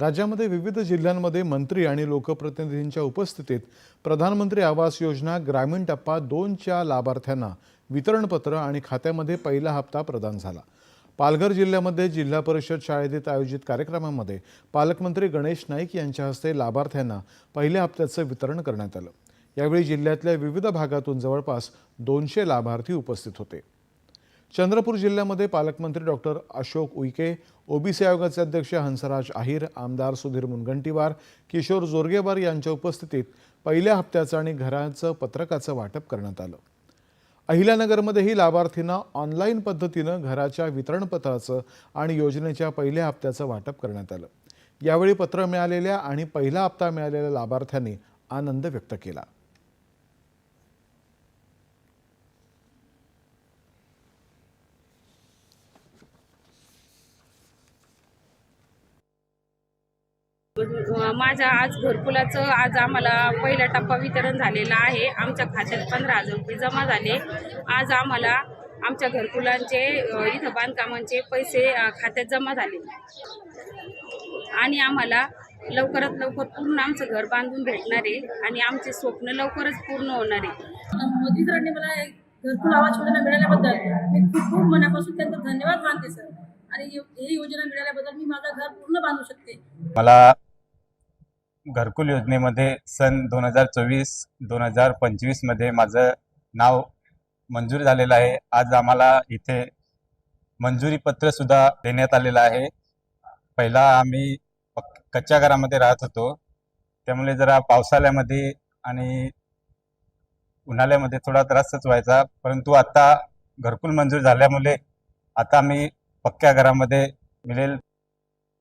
राज्यामध्ये विविध जिल्ह्यांमध्ये मंत्री आणि लोकप्रतिनिधींच्या उपस्थितीत प्रधानमंत्री आवास योजना ग्रामीण टप्पा दोनच्या लाभार्थ्यांना वितरणपत्र आणि खात्यामध्ये पहिला हप्ता प्रदान झाला. पालघर जिल्ह्यामध्ये जिल्हा परिषद शाळेत आयोजित कार्यक्रमामध्ये पालकमंत्री गणेश नाईक यांच्या हस्ते लाभार्थ्यांना पहिल्या हप्त्याचं वितरण करण्यात आलं. यावेळी जिल्ह्यातल्या विविध भागातून जवळपास दोनशे लाभार्थी उपस्थित होते. चंद्रपूर जिल्ह्यामध्ये पालकमंत्री डॉक्टर अशोक उईके ओबीसी आयोगाचे अध्यक्ष हंसराज आहिर आमदार सुधीर मुनगंटीवार किशोर जोरगेवार यांच्या उपस्थितीत पहिल्या हप्त्याचं आणि घराचं पत्रकाचं वाटप करण्यात आलं. अहिल्यानगरमध्येही लाभार्थींना ऑनलाईन पद्धतीनं घराच्या वितरणपत्राचं आणि योजनेच्या पहिल्या हप्त्याचं वाटप करण्यात आलं. यावेळी पत्र मिळालेल्या आणि पहिला हप्ता मिळालेल्या लाभार्थ्यांनी आनंद व्यक्त केला. माझ्या आज घरकुलाचं आज आम्हाला पहिला टप्पा वितरण झालेला आहे. आमच्या खात्यात पंधरा हजार रुपये जमा झाले. आज आम्हाला आमच्या घरकुलांचे इथं बांधकामांचे पैसे खात्यात जमा झाले. आणि आम्हाला लवकरात लवकर पूर्ण आमचं घर बांधून भेटणार आहे आणि आमचे स्वप्न लवकरच पूर्ण होणार आहे. मोदी सरांनी मला घरकुल आवाज योजना मिळाल्याबद्दल मी खूप खूप मनापासून त्यांचा धन्यवाद मानते सर. आणि ही योजना मिळाल्याबद्दल मी माझं घर पूर्ण बांधू शकते. मला घरकुल योजनेमध्ये सन दोन हजार चोवीस दोन हजार पंचवीसमध्ये माझं नाव मंजूर झालेलं आहे. आज आम्हाला इथे मंजुरी पत्रसुद्धा देण्यात आलेलं आहे. पहिला आम्ही कच्च्या घरामध्ये राहत होतो. त्यामुळे जरा पावसाळ्यामध्ये आणि उन्हाळ्यामध्ये थोडा त्रासच व्हायचा. परंतु आता घरकुल मंजूर झाल्यामुळे आता आम्ही पक्क्या घरामध्ये मिळेल.